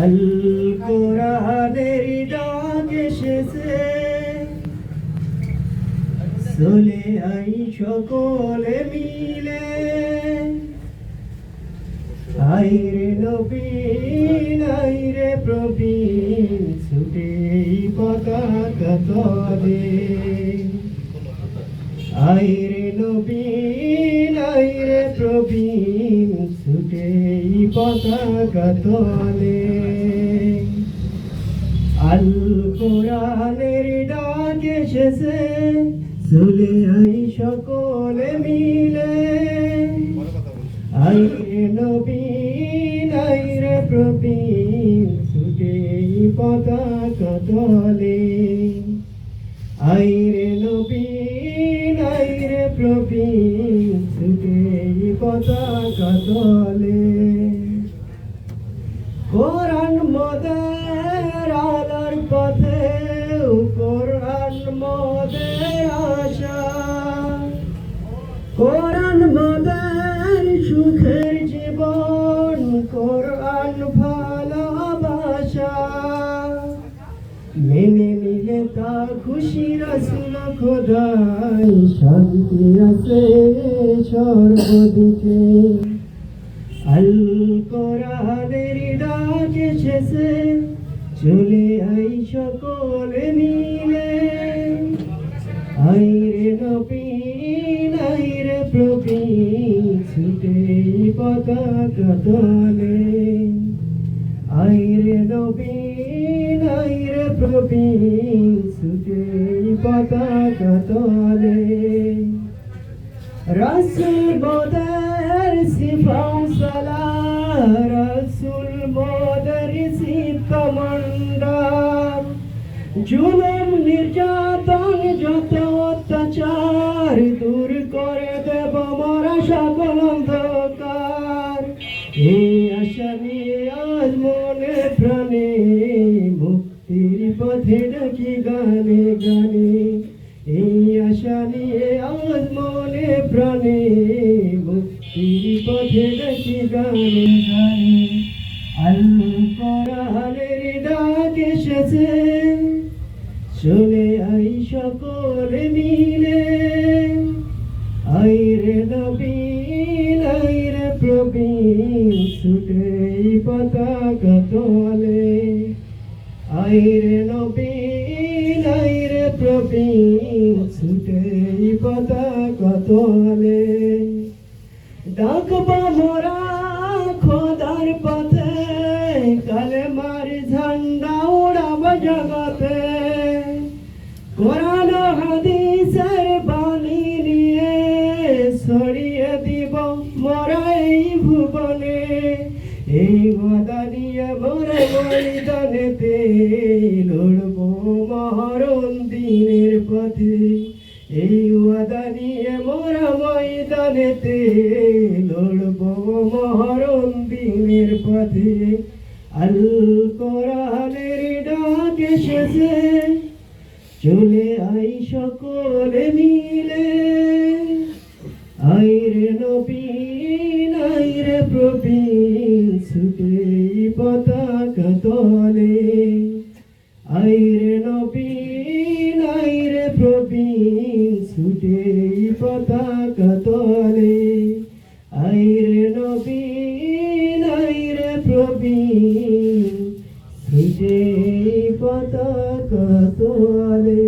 আল চলে আই সকলে মিলে। আইরে নবীন, আইরে প্রবীণ ছুটে পতাকা তলে। আইরে নবীন, আইরে প্রবীণ পতাকা তলে আল কোরআনের ডাক এসেছে চলে আই সকলে মিলে। আইরে নবীন আইরে প্রবীণ ছুটে পতাকা তলে আইরে নবীন আইরে প্রবীণ ছুটে পতাকা কোরআন মদের আলার পথে কোরআন মদের আশা। কোরআন মদের সুখের জীবন, কোরআন ভালোবাসা। মেনে নিলে তা খুশি রসুল খোদাই, শান্তি আছে সর্বদিকে। আল কোরআনের ডাক এসেছে। চলে আই সকলে মিলে। আইরে নবীন, আইরে প্রবীণ, ছুটে পতাকা তলে। আইরে নবীন, আইরে প্রবীণ মোদের সিফাও সালা রসুল মোদের সিফামন্ডার জুলুম নির্যাতন যত অত্যাচার দূর করে দেব মরা সকল অন্ধকার এই আশা নিয়ে আজ মনে প্রাণে, মুক্তির পথে ডাকি গানে গানে। এই আশা নিয়ে আজ মনে প্রাণে মুক্তির পথে ডাকি গানে। গানে আল কোরআনের ডাক এসেছে। চলে আই সকলে মিলে। আইরে নবীন আইরে প্রবীণ, ছুটে পতাকা তোলে। আইরে নবীন আইরে প্রবীণ ছুটে পতাকা তোলে। ডাকবা মোরা খোদার পথে, কালেমার ঝান্ডা উড়াব জগতে। কোরআন হাদিসের বাণী নিয়ে ছড়িয়ে দিব মোরা এই ভুবনে। এই গদা নিয়ে মোরে মহরণ দিনের পথে এই ওয়াদা মোরা ময়দানেতে লড়ব মহরণ দিনের পথে। আল কোরআনের ডাক এসেছে, চলে আই সকলে মিলে। আইরে নবীন আইরে প্রবীণ, ছুটে পতাকা তলে। আইরে ছুটে পতাকা তলে। আইরে নবীন আইরে প্রবীণ ছুটে পতাকা তলে।